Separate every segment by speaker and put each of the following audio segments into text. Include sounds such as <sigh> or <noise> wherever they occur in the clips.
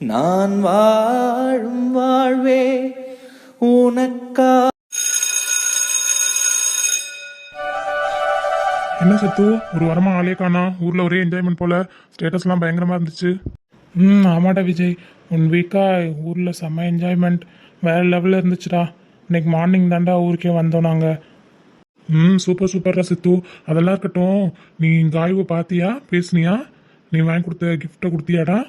Speaker 1: நான் வாழும் வாழ்வே உனக்கா.
Speaker 2: என்ன சத்து? ஒரு வாரமா ஆளே காணா. ஊர்ல ஒரே என்ஜாய்மெண்ட் போல. ஸ்டேட்டஸ்லாம் பயங்கரமா இருந்துச்சு. ம் ஆமாடா விஜய். ஒன் வீக்கா ஊர்ல செம்ம என்ஜாய்மெண்ட் வேற லெவலில் இருந்துச்சுடா. இன்னைக்கு மார்னிங் தாண்டா ஊருக்கே வந்தோம் நாங்கள் ம் சூப்பர் சூப்பராக சித்து. அதெல்லாம் இருக்கட்டும். நீ காய்வு பார்த்தியா? பேசுனியா? நீ வாங்கி கொடுத்த கிஃப்ட்டை கொடுத்தியாடா?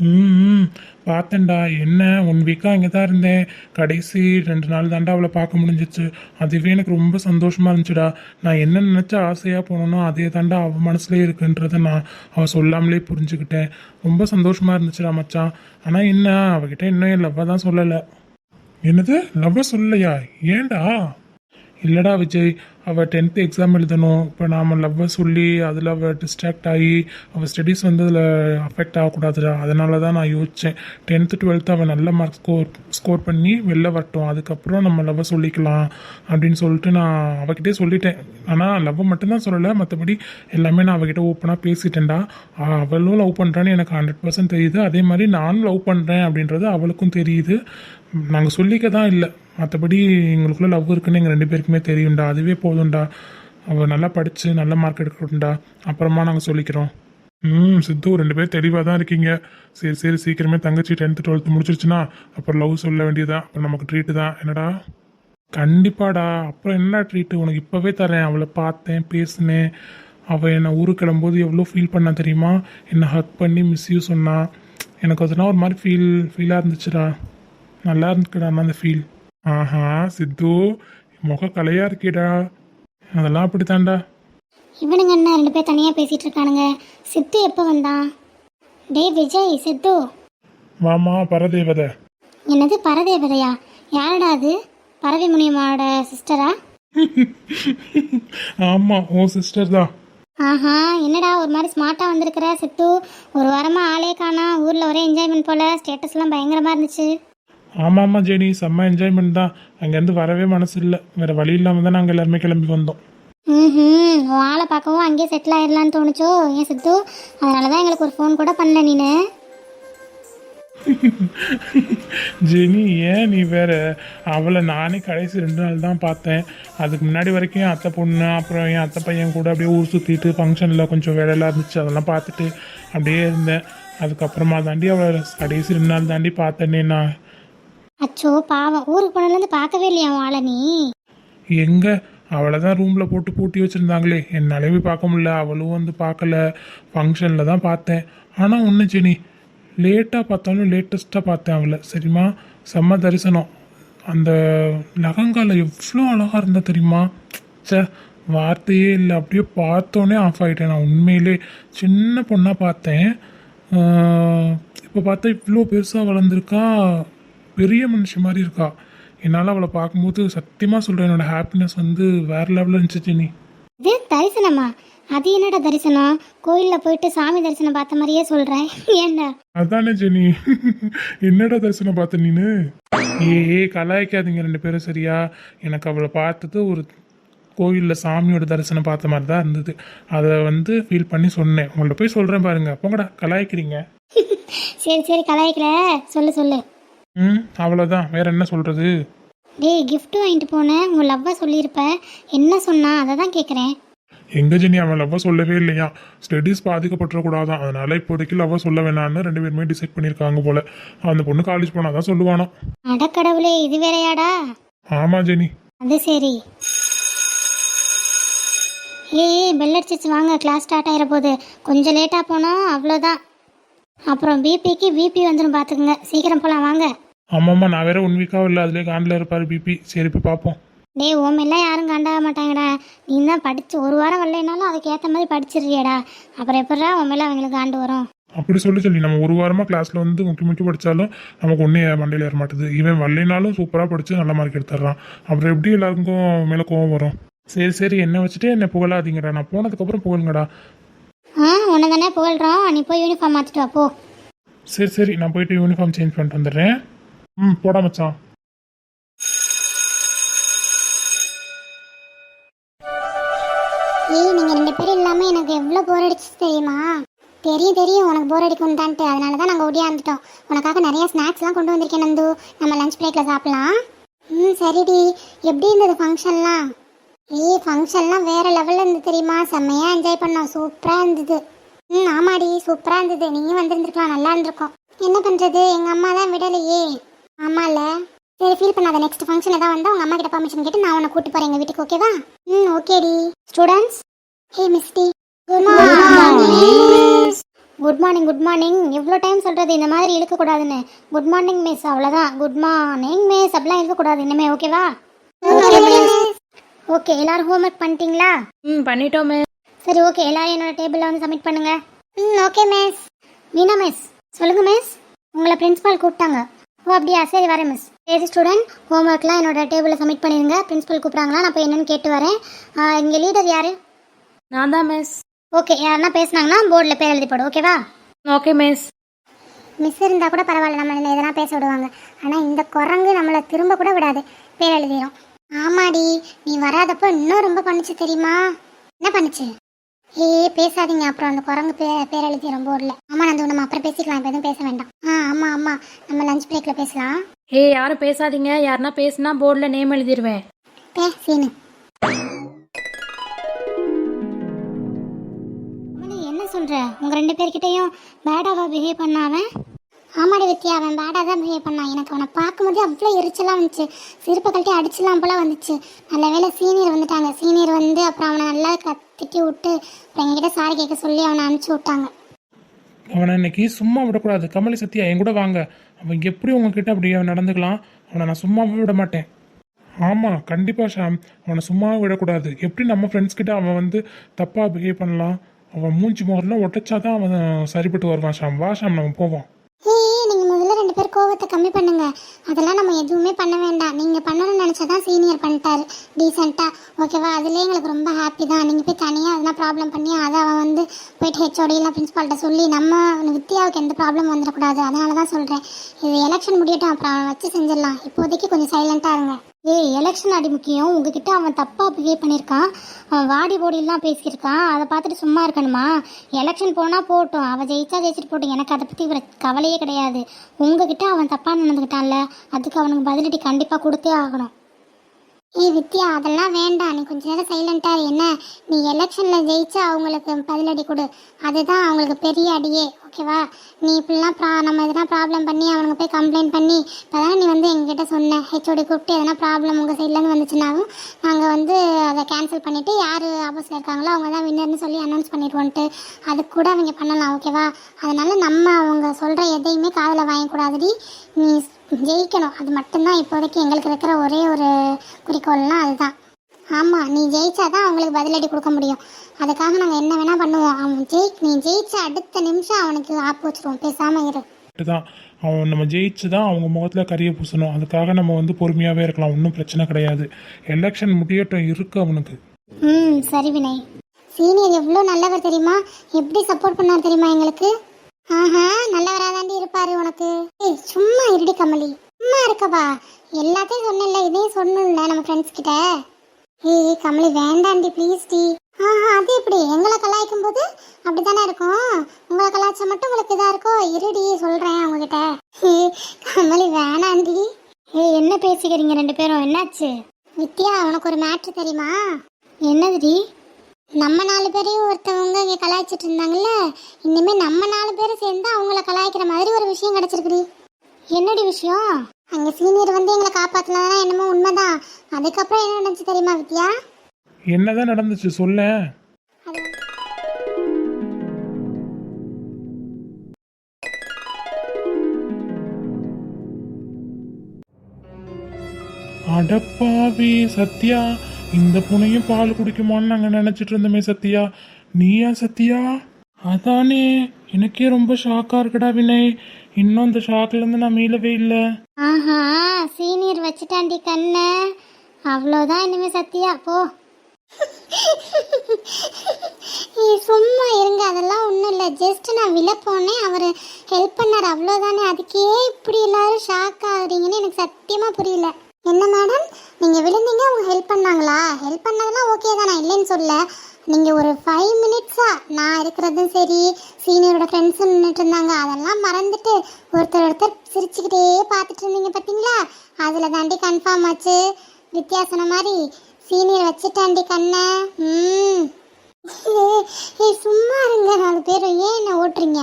Speaker 2: ம் பார்த்தேன்டா என்ன? ஒன் வீக்காக இங்கே தான் இருந்தேன். கடைசி ரெண்டு நாள் தாண்டா அவளை பார்க்க முடிஞ்சிச்சு. அதுவே எனக்கு ரொம்ப சந்தோஷமாக இருந்துச்சுடா. நான் என்ன நினச்ச ஆசையாக போனோனோ அதே தாண்டா அவள் மனசுலேயே இருக்குன்றதை நான் அவள் சொல்லாமலே புரிஞ்சுக்கிட்டேன். ரொம்ப சந்தோஷமாக இருந்துச்சுடா மச்சான். ஆனால் என்ன? அவகிட்ட இன்னும் என் லவ்வை தான் சொல்லலை. என்னது? லவ்வை சொல்லலையா? ஏன்டா? இல்லைடா விஜய் அவள் டென்த்து எக்ஸாம் எழுதணும். இப்போ நாம் லவ்வை சொல்லி அதில் அவள் டிஸ்ட்ராக்ட் ஆகி அவள் ஸ்டடீஸ் வந்து அதில் அஃபெக்ட் ஆகக்கூடாதுடா. அதனால தான் நான் யோசித்தேன் டென்த்து டுவெல்த்து அவள் நல்ல மார்க் ஸ்கோர் ஸ்கோர் பண்ணி வெளில வரட்டும். அதுக்கப்புறம் நம்ம லவ்வை சொல்லிக்கலாம் அப்படின்னு சொல்லிட்டு நான் அவகிட்டே சொல்லிட்டேன். ஆனால் லவ்வை மட்டும்தான் சொல்லலை. மற்றபடி எல்லாமே நான் அவகிட்ட ஓப்பனாக பேசிட்டேன்டா. அவளும் லவ் பண்ணுறான்னு எனக்கு ஹண்ட்ரட் பர்சன்ட் தெரியுது. அதே மாதிரி நானும் லவ் பண்ணுறேன் அப்படின்றது அவளுக்கும் தெரியுது. நாங்கள் சொல்லிக்க தான் இல்லை. மற்றபடி எங்களுக்குள்ள லவ் இருக்குன்னு எங்கள் ரெண்டு பேருக்குமே தெரியும்டா. அதுவே போதும்டா. அவள் நல்லா படித்து நல்ல மார்க் எடுக்கட்டும்டா அப்புறமா நாங்கள் சொல்லிக்கிறோம். ம் சித்து ரெண்டு பேரும் தெளிவாக தான் இருக்கீங்க. சரி சரி சீக்கிரமே தங்கச்சி டென்த்து டுவெல்த்து முடிச்சிருச்சுன்னா அப்புறம் லவ் சொல்ல வேண்டியதான் அப்புறம் நமக்கு ட்ரீட்டு தான். என்னடா? கண்டிப்பாடா. அப்புறம் என்ன ட்ரீட்டு உனக்கு இப்போவே தரேன். அவளை பார்த்தேன் பேசினேன். அவள் என்னை ஊருக்கு கிளம்போது எவ்வளோ ஃபீல் பண்ணா தெரியுமா? என்னை ஹக் பண்ணி மிஸ்யூ சொன்னா. எனக்கு அதெல்லாம் ஒரு மாதிரி ஃபீல் ஃபீலாக இருந்துச்சுடா. நல்லா இருந்துக்குடா அந்த ஃபீல் ஆஹா சித்து முக கலையாக இருக்கேடா. அதெல்லாம் அப்படித்தான்டா.
Speaker 3: இவனுங்க என்ன ரெண்டு பேர் தனியாக பேசிட்டு இருக்கானுங்க? சித்து எப்போ வந்தான் டேய் விஜய் சித்து.
Speaker 2: வாமா பரதேவதை.
Speaker 3: என்னது பரதேவதையா? யாரடா அது? பரவி முனியம்மாவோட சிஸ்டரா
Speaker 2: ஆமாம் ஓ சிஸ்டர் தான்.
Speaker 3: ஆஹா என்னடா ஒரு மாதிரி ஸ்மார்ட்டாக வந்திருக்கிற சித்து? ஒரு வாரமாக ஆளே காணா ஊரில் ஒரே என்ஜாய்மெண்ட் போல ஸ்டேட்டஸ்லாம் பயங்கரமாக இருந்துச்சு.
Speaker 2: ஆமாம் ஆமாம் ஜெனி. செம்ம என்ஜாய்மெண்ட் தான். அங்கேருந்து வரவே மனசு இல்லை வேறு வழி இல்லாமல் தான் நாங்கள் எல்லாருமே கிளம்பி வந்தோம்.
Speaker 3: ம் ஆளை பார்க்கவும் அங்கேயே செட்டில் ஆயிடலான்னு தோணுச்சோ? ஏன் சித்து? அதனால தான் எங்களுக்கு ஒரு ஃபோன் கூட பண்ணல நீனு.
Speaker 2: ஜெனி ஏன் நீ வேற? அவளை நானே கடைசி ரெண்டு நாள் தான் பார்த்தேன். அதுக்கு முன்னாடி வரைக்கும் என் அத்தை பொண்ணு அப்புறம் என் அத்தை பையன் கூட அப்படியே ஊர் சுற்றிட்டு ஃபங்க்ஷனில் கொஞ்சம் வேலையெல்லாம் இருந்துச்சு. அதெல்லாம் பார்த்துட்டு அப்படியே இருந்தேன். அதுக்கப்புறமா தாண்டி அவளை கடைசி ரெண்டு நாள் தாண்டி பார்த்தேனே நான்.
Speaker 3: அச்சோ பாவம். ஊருக்கு போனதுலேருந்து பார்க்கவே இல்லையா உன் ஆளை நீ?
Speaker 2: எங்க? அவளை தான் ரூமில் போட்டு பூட்டி வச்சுருந்தாங்களே. என்னாலே போய் பார்க்க முடியல. அவளும் வந்து பார்க்கல. ஃபங்க்ஷனில் தான் பார்த்தேன். ஆனால் ஒன்று ஜெனி லேட்டாக பார்த்தாலும் லேட்டஸ்ட்டாக பார்த்தேன் அவளை. சரிம்மா? செம்ம தரிசனம். அந்த லகங்கால எவ்வளோ அழகாக இருந்தா தெரியுமா? சே வார்த்தையே இல்லை. அப்படியே பார்த்தோன்னே ஆஃப் ஆகிட்டேன் நான் உண்மையிலே. சின்ன பொண்ணாக பார்த்தேன். இப்போ பார்த்தா இவ்வளோ பெருசாக வளர்ந்துருக்கா? பெரிய மனுஷி மாதிரி இருக்கா. என்னால் அவளை பார்க்கும்போது சத்தியமாக சொல்கிறேன் என்னோட ஹாப்பினஸ் வந்து வேறு லெவலில் இருந்துச்சு ஜெனி.
Speaker 3: இது தரிசனமா? அது என்னடா தரிசனம்? கோயிலில் போயிட்டு சாமி தரிசனம் பார்த்த மாதிரியே சொல்கிறேன் ஏன்டா
Speaker 2: அதானே ஜெனி. என்னடா தரிசனம் பார்த்த நீனு? ஏ ஏ கலாய்க்காதீங்க ரெண்டு பேரும் சரியா? எனக்கு அவளை பார்த்தது ஒரு கோயிலில் சாமியோட தரிசனம் பார்த்த மாதிரி தான் இருந்தது. அதை வந்து ஃபீல் பண்ணி சொன்னேன். உங்கள்ட்ட போய் சொல்கிறேன் பாருங்க. போங்கடா கலாய்க்கிறீங்க. <laughs>
Speaker 3: சரி சரி கலாய்க்கல சொல்லு சொல்லு.
Speaker 2: ம் அவ்வளோதான் வேற என்ன சொல்கிறது
Speaker 3: டேய் gift வாங்கிட்டு போனேன் உங்கள் லவ்வை சொல்லியிருப்ப. என்ன சொன்னா? அதை தான் கேட்குறேன்
Speaker 2: எங்க ஜெனி? அவன் லவ்வை சொல்லவே இல்லையா? ஸ்டடீஸ் பாதிக்கப்பட்டுறக்கூடாதான். அதனால இப்போதைக்கு லவ்வை சொல்ல வேணாம்னு ரெண்டு பேருமே டிசைட் பண்ணியிருக்காங்க போல. அந்த பொண்ணு காலேஜ் போனால் தான் சொல்லுவானா
Speaker 3: அடக்கடவுளே இது வேறையாடா?
Speaker 2: ஆமாம் ஜெனி.
Speaker 3: அது சரி. ஏய் பெல் அடிச்சிச்சு. வாங்க கிளாஸ் ஸ்டார்ட் ஆகிற போது கொஞ்சம் லேட்டாக போனோம் அவ்வளோதான் அப்புறம் பிபிக்கு பிபி வந்துடும் பார்த்துக்குங்க. சீக்கிரம் போகலாம் வாங்க.
Speaker 2: ஆமாம்மா நான் வேற ஒன் வீக்காக இல்லை அதுலேயே காண்டில் இருப்பார் பிபி சரி போய் பார்ப்போம்.
Speaker 3: டேய் ஓமெல்லாம் யாரும் கண்டாக மாட்டாங்கடா. நீ தான் படிச்சு ஒரு வாரம் வரலைனாலும் அதுக்கு ஏற்ற மாதிரி படிச்சிடுறியடா அப்புறம் எப்படிடா உண்மையில அவங்களுக்கு காண்டு வரும்?
Speaker 2: அப்படி சொல்லி சொல்லி நம்ம ஒரு வாரமாக கிளாஸில் வந்து முக்கி முக்கி படித்தாலும் நமக்கு ஒன்றும் மண்டையில் ஏற மாட்டுது. இவன் வரலைனாலும் சூப்பராக படித்து நல்ல மார்க் எடுத்துடுறான் அப்புறம் எப்படி எல்லாருக்கும் மேலே கோவம் வரும்? சரி சரி என்னை வச்சுட்டு என்னை புகழாதீங்கடா. நான் போனதுக்கப்புறம் புகழுங்கடா.
Speaker 4: ஆ உன்னை தானே புகழ்கிறோம் நீ போய் யூனிஃபார்ம் மாற்றிட்டு வா போ.
Speaker 2: சரி சரி நான் போயிட்டு யூனிஃபார்ம் சேஞ்ச் பண்ணிட்டு வந்துடுறேன். ம் போடா மச்சான்.
Speaker 4: ஏய் நீங்கள் ரெண்டு பேரும் இல்லாமல் எனக்கு எவ்வளோ போர் அடிச்சு தெரியுமா? தெரியும் தெரியும். உனக்கு போர் அடிக்கும்தான்ட்டு அதனால தான் நாங்கள் ஓடியாந்துட்டோம். உனக்காக நிறைய ஸ்நாக்ஸ்லாம் கொண்டு வந்திருக்கேன் நந்து. நம்ம லஞ்ச் பிரேக்கில் சாப்பிடலாம். ம் சரிடி. எப்படி இருந்தது ஃபங்க்ஷன்லாம் ஏய் ஃபங்க்ஷன்லாம் வேற லெவலில் இருந்து தெரியுமா? செம்மையாக என்ஜாய் பண்ணோம். சூப்பராக இருந்தது. ம் ஆமாடி சூப்பராக இருந்தது. நீயும் வந்திருந்துருக்கலாம். நல்லா இருந்திருக்கும். என்ன பண்ணுறது எங்கள் அம்மா தான் விடலையே. ஆமால. சரி ஃபீல் பண்ணாத. நெக்ஸ்ட் ஃபங்க்ஷன் ஏதாவது வந்தால் உங்கள் அம்மா கிட்ட பர்மிஷன் கேட்டு நான் உன்னை கூட்டு போகிறேன் எங்கள் வீட்டுக்கு ஓகேவா ம் ஓகேடி students hey மிஸ்டி good morning good morning good morning எவ்வளோ டைம் சொல்கிறது இந்த மாதிரி இழுக்கக்கூடாதுன்னு. குட் மார்னிங் மிஸ் அவ்வளோதான் குட் மார்னிங் மிஸ் அப்படிலாம் இழுக்கக்கூடாது. இனிமே ஓகேவா ஓகே எல்லாரும் ஹோம்ஒர்க் பண்ணிட்டீங்களா?
Speaker 5: ம் பண்ணிட்டோம். மிஸ்
Speaker 4: சரி ஓகே எல்லாரும் என்னோட டேபிளில் வந்து சப்மிட் பண்ணுங்க. ம் ஓகே மிஸ் மீனா மிஸ் சொல்லுங்க மிஸ் உங்களை பிரின்சிபால் கூப்பிட்டாங்க. ஓ அப்படியா? சரி வரேன் மிஸ் சரி ஸ்டூடெண்ட் ஹோம்ஒர்க்லாம் என்னோட டேபிளில் சப்மிட் பண்ணிடுங்க பிரின்சிபல் கூப்பிட்றாங்களா? நான் போய் என்னன்னு கேட்டு வரேன். இங்கே லீடர் யாரு?
Speaker 5: நான் தான் மிஸ்
Speaker 4: ஓகே யாருன்னா பேசுனாங்கன்னா போர்டில் பேர் எழுதி போடு ஓகேவா
Speaker 5: ஓகே மிஸ்
Speaker 4: மிஸ் இருந்தால் கூட பரவாயில்ல நம்ம எதனா பேச விடுவாங்க. ஆனால் இந்த குரங்கு நம்மளை திரும்ப கூட விடாது. பேர் எழுதிடும் ஆமாடி நீ வராதப்போ இன்னும் ரொம்ப பண்ணுச்சு தெரியுமா? என்ன பண்ணுச்சு? ஏ பேசாதீங்க. அப்புறம் அந்த குரங்கு பேர் பேர் எழுதிடும் போர்டில் ஆமாம் நந்து நம்ம அப்புறம் பேசிக்கலாம். இப்போ எதுவும் பேச வேண்டாம். ஆ ஆமாம் ஆமாம் நம்ம லஞ்ச் பிரேக்கில் பேசலாம்.
Speaker 5: ஏ யாரும் பேசாதீங்க. யாருன்னா பேசுனா போர்டில் நேம் எழுதிருவேன்.
Speaker 4: பே சீனு. என்ன சொல்ற? உங்க ரெண்டு பேர்கிட்டயும் பேடாவா பிஹேவ் பண்ணாவன் ஆமாடி வித்யா அவன் பேடாக தான் பிஹேவ் பண்ணான். எனக்கு அவனை பார்க்கும்போது அவ்வளோ எரிச்சலாக வந்துச்சு. சிரிப்பை கழட்டி அடிச்சலாம் போல வந்துச்சு. நல்ல வேலை சீனியர் வந்துட்டாங்க. சீனியர் வந்து அப்புறம் அவனை நல்லா கத்திட்டி விட்டு அப்புறம் என்கிட்ட சாரி கேட்க சொல்லி அவனை அனுப்பிச்சி விட்டாங்க.
Speaker 2: அவனை இன்னைக்கு சும்மா விடக்கூடாது. கமலி சத்யா என் கூட வாங்க. அவன் எப்படி உங்ககிட்ட அப்படி அவன் நடந்துக்கலாம்? அவனை நான் சும்மாவே விட மாட்டேன். ஆமாம் கண்டிப்பாக ஷாம். அவனை சும்மாவே விடக்கூடாது. எப்படி நம்ம ஃப்ரெண்ட்ஸ் கிட்ட அவன் வந்து தப்பாக பிஹேவ் பண்ணலாம்? அவன் மூஞ்சி முகரெல்லாம் ஒட்டச்சாதான் அவன் சரிப்பட்டு வருவான் ஷாம். வா ஷாம் நம்ம போவோம்.
Speaker 4: ஏய் நீங்கள் முதல்ல ரெண்டு பேர் கோவத்தை கம்மி பண்ணுங்க. அதெல்லாம் நம்ம எதுவுமே பண்ண வேண்டாம். நீங்கள் பண்ணணும்னு நினச்சதான் சீனியர் பண்ணிட்டாரு. டீசெண்டாக ஓகேவா அதுலேயே எங்களுக்கு ரொம்ப ஹாப்பி தான். நீங்கள் போய் தனியாக அதெல்லாம் ப்ராப்ளம் பண்ணி அதை அவன் வந்து போயிட்டு ஹெச்ஓடி இல்லை பிரின்ஸ்பால்கிட்ட சொல்லி நம்ம வித்யாவுக்கு எந்த ப்ராப்ளம் வந்துடக்கூடாது. அதனால தான் சொல்கிறேன் இது எலெக்ஷன் முடியட்டும். அப்புறம் வச்சு செஞ்சிடலாம். இப்போதைக்கு கொஞ்சம் சைலண்ட்டாக இருங்க. ஏய் எலெக்ஷன் அடி முக்கியம். உங்ககிட்ட அவன் தப்பாக பிஹேவ் பண்ணியிருக்கான் அவன் வாடி போடிலாம் பேசியிருக்கான். அதை பார்த்துட்டு சும்மா இருக்கணுமா? எலெக்ஷன் போனால் போட்டோம். அவள் ஜெயிச்சா ஜெயிச்சிட்டு போட்டோம். எனக்கு அதை பற்றி ஒரு கவலையே கிடையாது. உங்ககிட்ட அவன் தப்பாக நடந்துக்கிட்டான்ல. அதுக்கு அவனுக்கு பதிலடி கண்டிப்பாக கொடுத்தே ஆகணும். ஏய் வித்யா அதெல்லாம் வேண்டாம். நீ கொஞ்ச நேரம் சைலண்டா என்ன? நீ எலெக்ஷன்ல ஜெயிச்சா அவங்களுக்கு பதிலடி கொடு. அதுதான் அவங்களுக்கு பெரிய அடியே. ஓகேவா நீ இப்படிலாம் ப்ரா நம்ம எதனா ப்ராப்ளம் பண்ணி அவனுக்கு போய் கம்ப்ளைண்ட் பண்ணி இப்போதான் நீ வந்து எங்ககிட்ட சொன்ன. ஹெச்ஓடி கூப்பிட்டு எதனா ப்ராப்ளம் உங்கள் சைட்லேருந்து வந்துச்சுனாலும் நாங்கள் வந்து அதை கேன்சல் பண்ணிவிட்டு யார் ஆப்போசில் இருக்காங்களோ அவங்க தான் வின்னர்னு சொல்லி அனௌன்ஸ் பண்ணிடுவோன்ட்டு அது கூட அவங்க பண்ணலாம். ஓகேவா அதனால நம்ம அவங்க சொல்கிற எதையுமே காதில் வாங்கக்கூடாதுடி. நீ ஜெயிக்கணும். அது மட்டும்தான் இப்போதைக்கு எங்களுக்கு இருக்கிற ஒரே ஒரு குறிக்கோள்னா அதுதான். ஆமாம் நீ ஜெயிச்சாதான் அவங்களுக்கு பதிலடி கொடுக்க முடியும். அதுக்காக நாங்கள் என்ன வேணால் பண்ணுவோம். அவன் ஜெயி நீ ஜெயிச்ச அடுத்த நிமிஷம் அவனுக்கு ஆப்பு வச்சிருவோம். பேசாமல் இரு.
Speaker 2: தான் அவன் நம்ம ஜெயிச்சு தான் அவங்க முகத்தில் கறியை பூசணும். அதுக்காக நம்ம வந்து பொறுமையாகவே இருக்கலாம். ஒன்றும் பிரச்சனை கிடையாது. எலெக்ஷன் முடியட்டும். இருக்கு அவனுக்கு.
Speaker 4: ம் சரி வினய். சீனியர் எவ்வளோ நல்லவர் தெரியுமா? எப்படி சப்போர்ட் பண்ணார் தெரியுமா எங்களுக்கு? ஆஹா நல்லவராதாண்டி இருப்பாரு உனக்கு. ஏய் சும்மா இருடி கமலி. சும்மா இருக்கவா? எல்லாத்தையும் சொன்னேன்ல இதையும் சொன்னல நம்ம ஃப்ரெண்ட்ஸ் கிட்ட. ஏய் கமலி வேண்டாண்டி ப்ளீஸ் டி. ஆஹா அது எப்படி? எங்களை கலாய்க்கும் போது அப்படித்தானே இருக்கும்? உங்களை கலாய்ச்சா மட்டும் உங்களுக்கு இதா இருக்கோ? இருடி சொல்றேன் உங்ககிட்ட. ஏய், கமலி வேணாண்டி. ஏய் என்ன பேசிக்கிறீங்க ரெண்டு பேரும்? என்னாச்சு? வித்யா உனக்கு ஒரு மேட்ரு தெரியுமா? என்னதுடி? நம்ம நாலு பேரையும் ஒருத்தவங்க இங்கே கலாய்ச்சிட்டு இருந்தாங்கல்ல? இனிமேல் நம்ம நாலு பேரும் சேர்ந்து அவங்கள கலாய்க்கிற மாதிரி ஒரு விஷயம் கிடைச்சிருக்குடி. என்னடி விஷயம்? அங்கே சீனியர் வந்து எங்களை காப்பாத்தினதா என்னமோ உண்மைதான். அதுக்கப்புறம் என்ன நடந்துச்சு தெரியுமா வித்யா?
Speaker 2: என்னதான் நடந்துச்சு சொல்ல. அடப்பாவி சத்யா. இந்த புனையும் பால் குடிக்குமான்னு நாங்கள் நினச்சிட்டு இருந்தோமே சத்யா. நீயா சத்யா? அதானே. எனக்கே ரொம்ப ஷாக்காக இருக்குடா வினய். இன்னும் இந்த ஷாக்லேருந்து நான் மீளவே இல்லை.
Speaker 4: ஆஹா சீனியர் வச்சுட்டாண்டி கண்ணை. அவ்வளோதான் இனிமே சத்தியா போ. சும்மா இருங்க அதெல்லாம் ஒன்றும் இல்லை. ஜஸ்ட் நான் விழ போனேன். அவர் ஹெல்ப் பண்ணார். அவ்வளோதானே அதுக்கே இப்படி எல்லாரும் ஷாக் ஆகுறீங்கன்னு எனக்கு சத்தியமாக புரியல. என்ன மேடம்? நீங்கள் விழுந்தீங்க அவங்க ஹெல்ப் பண்ணாங்களா? ஹெல்ப் பண்ணதெல்லாம் ஓகே தான் நான் இல்லைன்னு சொல்ல நீங்கள் ஒரு ஃபைவ் மினிட்ஸாக நான் இருக்கிறதும் சரி சீனியரோட ஃப்ரெண்ட்ஸும் நின்றுட்டு இருந்தாங்க அதெல்லாம் மறந்துட்டு ஒருத்தர் ஒருத்தர் சிரிச்சுக்கிட்டே பார்த்துட்டு இருந்தீங்க பார்த்தீங்களா அதில் தாண்டி கன்ஃபார்ம் ஆச்சு. வித்தியாசம் மாதிரி சீனியர் வச்சுட்டாண்டி கண்ணை. ம். ஏய், சும்மா இருங்க நாலு பேரும். ஏன் என்ன ஓட்டுறீங்க?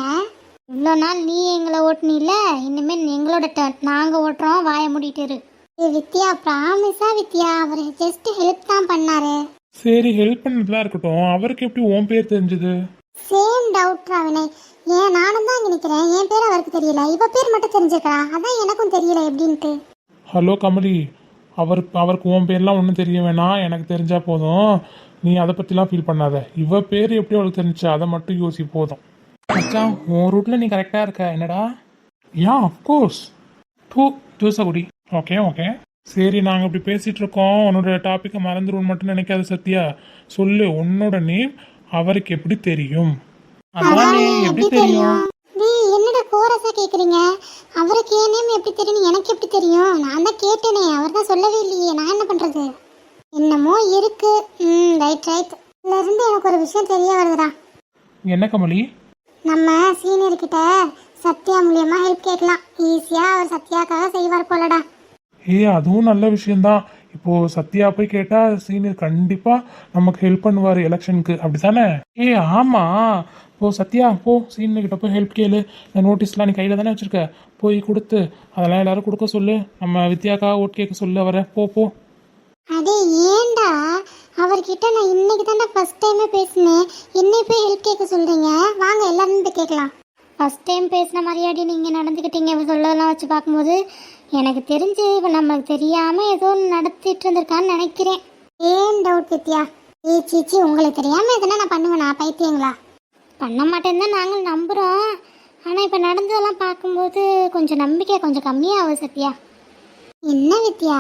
Speaker 4: இவ்வளோ நாள் நீ எங்களை ஓட்டுனீல்ல இனிமேல் எங்களோட நாங்கள் ஓட்டுறோம் வாயை மூடிட்டு இரு. ஏய் வித்யா ப்ராமிஸா வித்யா? அவர் ஜஸ்ட் ஹெல்ப் தான் பண்ணாரு.
Speaker 2: சரி ஹெல்ப் பண்ணதெல்லாம் இருக்கட்டும். அவருக்கு எப்படி உன் பேர் தெரிஞ்சது?
Speaker 4: Same doubt Vinay. ஏன் நானும் தான் இங்கே நிற்கிறேன் என் பேர் அவருக்கு தெரியல. இவ பேர் மட்டும் தெரிஞ்சிருக்கா? அதான் எனக்கும் தெரியல எப்படின்ட்டு.
Speaker 2: ஹலோ கமலி. அவர் அவருக்கு உன் பேர்லாம் ஒன்றும் தெரிய வேணாம். எனக்கு தெரிஞ்சா போதும். நீ அதை பற்றிலாம் ஃபீல் பண்ணாத. இவ பேர் எப்படி அவளுக்கு தெரிஞ்சா அதை மட்டும் யோசி போதும். மச்சான் உன் ரூட்டில் நீ கரெக்டாக இருக்க. என்னடா? Yeah of course to Thoothukudi. Okay okay சரி நாங்கள் இப்படி பேசிகிட்டு இருக்கோம் உன்னோட டாப்பிக்கை மறந்துடுவோம் மட்டும் நினைக்காத சத்யா. சொல்லு உன்னோட நேம் அவருக்கு எப்படி தெரியும்? அதானே எப்படி தெரியும்?
Speaker 4: டேய் என்னடா கோரஸா கேக்குறீங்க? அவருக்கு ஏன் நேம் எப்படி தெரியும் எனக்கு எப்படி தெரியும்? நான் தான் கேட்டேனே அவர் தான் சொல்லவே இல்லையே. நான் என்ன பண்றது? என்னமோ இருக்கு. ம் ரைட் ரைட் இதுல இருந்து எனக்கு ஒரு விஷயம் தெரிய வருதுடா.
Speaker 2: என்ன கமலி?
Speaker 4: நம்ம சீனியர் கிட்ட சத்யா மூலியமா ஹெல்ப் கேட்கலாம். ஈஸியா அவர் சத்யாக்காக செய்வார் போலடா.
Speaker 2: ஏய் அதுவும் நல்ல விஷயம்தான். இப்போ சத்யா போய் கேட்டா சீனியர் கண்டிப்பா நமக்கு ஹெல்ப் பண்ணுவார் எலெக்ஷனுக்கு அப்படிதானே ஏய் ஆமா. போ சத்யா போ. சீனியர் கிட்ட போய் ஹெல்ப் கேளு. இந்த நோட்டீஸ்லாம் நீ கையில தானே வச்சிருக்க? போய் கொடுத்து. அதெல்லாம் எல்லாரும் கொடுக்க சொல்லு. நம்ம வித்யாக்கா ஓட் கேட்க சொல்லு அவரை. போ போ.
Speaker 4: அதே ஏண்டா? அவர்கிட்ட நான் இன்னைக்கு தானே ஃபர்ஸ்ட் டைமே பேசினேன். என்னை போய் ஹெல்ப் கேட்க சொல்றீங்க? வாங்க எல்லாரும் போய் கேட்கலாம். ஃபர்ஸ்ட் டைம் பேசின மாதிரியாடி நீங்கள் நடந்துக்கிட்டீங்க. சொல்லலாம் வச்சு பார்க்கும்போது எனக்கு தெரிஞ்சு இவ நமக்கு தெரியாமல் ஏதோ ஒன்று நடத்திட்டு இருந்திருக்கான்னு நினைக்கிறேன். ஏன் டவுட் வித்யா? ஏ சீச்சி உங்களுக்கு தெரியாமல் எதுனா நான் பண்ணுவேனா? பைத்தியங்களா? பண்ண மாட்டேன்னு தான் நாங்கள் நம்புகிறோம் ஆனால் இப்போ நடந்ததெல்லாம் பார்க்கும்போது கொஞ்சம் நம்பிக்கை கொஞ்சம் கம்மியாகும் சத்யா. என்ன வித்யா?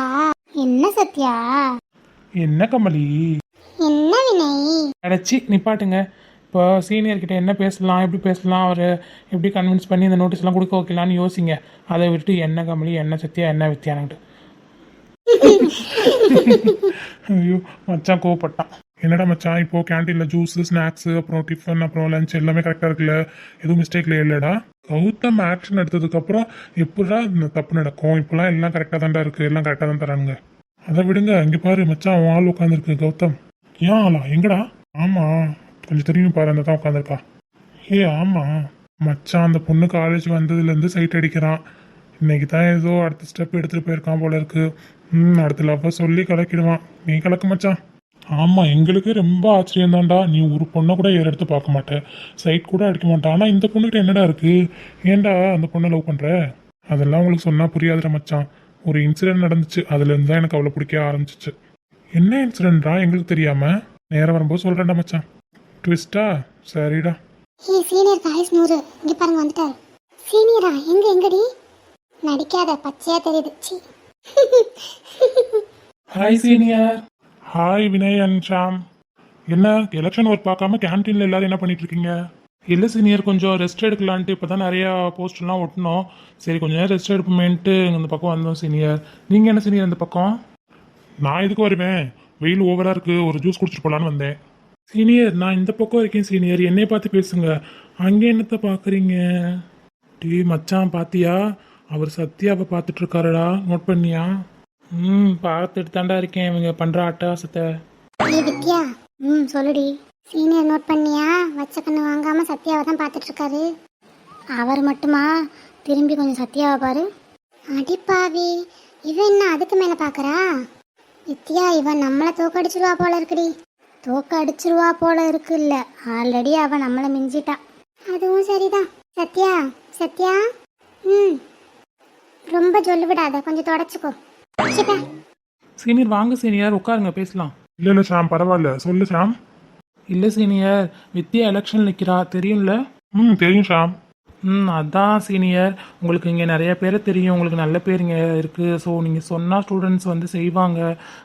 Speaker 4: என்ன சத்யா?
Speaker 2: என்ன கமலி?
Speaker 4: என்ன வினய்?
Speaker 2: அடைச்சி நிப்பாட்டுங்க. இப்போ சீனியர்கிட்ட என்ன பேசலாம் எப்படி பேசலாம் அவர் எப்படி கன்வின்ஸ் பண்ணி இந்த நோட்டீஸ்லாம் கொடுக்க வைக்கலான்னு யோசிங்க. அதை விட்டுட்டு என்ன கம்பளி என்ன சத்தியா என்ன வித்தியானட்டு ஐயோ மச்சான் கோவப்பட்டான். என்னடா மச்சான் இப்போ கேண்டீன்ல ஜூஸ் ஸ்நாக்ஸ் அப்புறம் டிஃபன் அப்புறம் லஞ்ச் எல்லாமே கரெக்டாக இருக்குல்ல? எதுவும் மிஸ்டேக்ல இல்லைடா. கௌதம் ஆக்ஷன் எடுத்ததுக்கு அப்புறம் எப்படிடா இந்த தப்பு நடக்கும்? இப்போலாம் எல்லாம் கரெக்டாக தான்டா இருக்கு. எல்லாம் கரெக்டாக தான் தரானுங்க. அதை விடுங்க. இங்கே பாரு மச்சான் அவன் ஆள் உட்காந்துருக்கு கௌதம். ஏன் ஆளா? எங்கடா? ஆமா. கொஞ்சம் திரும்பி பாரு அந்த தான் உட்காந்துருக்கா ஏ ஆமாம் மச்சான் அந்த பொண்ணு காலேஜ் வந்ததுலேருந்து சைட் அடிக்கிறான். இன்னைக்கு தான் ஏதோ அடுத்த ஸ்டெப் எடுத்துகிட்டு போயிருக்கான் போல இருக்கு. ம் அடுத்த லவ்வை சொல்லி கலக்கிடுவான். நீ கலக்கு மச்சான். ஆமாம் எங்களுக்கு ரொம்ப ஆச்சரியம் தான்டா. நீ ஒரு பொண்ணை கூட ஏற எடுத்து பார்க்க மாட்டேன் சைட் கூட அடிக்க மாட்டேன் ஆனால் இந்த பொண்ணுகிட்ட என்னடா இருக்குது ஏன்டா அந்த பொண்ணை லவ் பண்ணுற அதெல்லாம் உங்களுக்கு சொன்னால் புரியாதுடா மச்சான். ஒரு இன்சிடென்ட் நடந்துச்சு. அதுலேருந்து தான் எனக்கு அவ்வளோ பிடிக்க ஆரம்பிச்சிச்சு. என்ன இன்சிடென்ட்ரா எங்களுக்கு தெரியாமல் நேரம் வரும்போது சொல்கிறேன்டா மச்சான். ட்விஸ்டா சரிடா.
Speaker 4: ஏய் சீனியர் காய்ஸ் நூறு. இங்க பாருங்க வந்துட்டாரு. சீனியரா? எங்க எங்கடி? நடிக்காத பச்சையா தெரியுது. C.
Speaker 2: Hi senior. Hi Vinay and Sham. என்ன எலெக்ஷன் ஒர்க் பார்க்காம கேன்டீன்ல எல்லாரும் என்ன பண்ணிட்டு இருக்கீங்க இல்லை சீனியர் கொஞ்சம் ரெஸ்ட் எடுக்கலான்ட்டு இப்போ தான் நிறையா போஸ்டர்லாம் ஒட்டினோம் சரி கொஞ்சம் நேரம் ரெஸ்ட் எடுப்போமேன்ட்டு இந்த பக்கம் வந்தோம் சீனியர். நீங்கள் என்ன சீனியர் இந்த பக்கம்? நான் இதுக்கு வருவேன்? வெயில் ஓவராக இருக்குது ஒரு ஜூஸ் குடிச்சிட்டு போகலான்னு வந்தேன். சீனியர் நான் இந்த பக்கம் இருக்கேன் சீனியர் என்னை பார்த்து பேசுங்க. அங்கே என்னத்தை பார்க்குறீங்க டீ மச்சான் பாத்தியா? அவர் சத்யாவை பார்த்துட்டு இருக்காருடா நோட் பண்ணியா? ம் பார்த்துட்டு தாண்டா இருக்கேன். இவங்க பண்ணுற அட்டகாசத்தை.
Speaker 4: வித்யா. ம் சொல்லுடி. சீனியர் நோட் பண்ணியா? வச்ச கண்ணு வாங்காம சத்யாவை தான் பார்த்துட்டு இருக்காரு அவர் மட்டுமா? திரும்பி கொஞ்சம் சத்யாவை பாரு. அடிப்பாவி இவன் என்ன அதுக்கு மேல பாக்குறா? வித்யா இவன் நம்மளை தூக்கடிச்சிருவா போல இருக்குடி. தோக்கடிச்சிருவா போல இருக்கு இல்ல ஆல்ரெடி அவன் நம்மளை மிஞ்சிட்டா. அதுவும் சரிதான். சத்யா சத்யா? ம். ரொம்ப சொல்லு விடாத கொஞ்சம் தொடச்சிக்கோ. சிப்பா.
Speaker 2: சீனியர் வாங்க சீனியர். உட்காருங்க பேசலாம். இல்லை இல்லை ஷாம் பரவாயில்ல. சொல்லு ஷாம். இல்லை சீனியர். வித்யா எலெக்ஷன் நிற்கிறா தெரியும்ல? ம் தெரியும் ஷாம். ம் அதான் சீனியர். உங்களுக்கு இங்கே நிறைய பேரை தெரியும். உங்களுக்கு நல்ல பேர் இங்கே இருக்குது ஸோ நீங்கள் சொன்னால் ஸ்டூடெண்ட்ஸ் வந்து செய்வாங்க.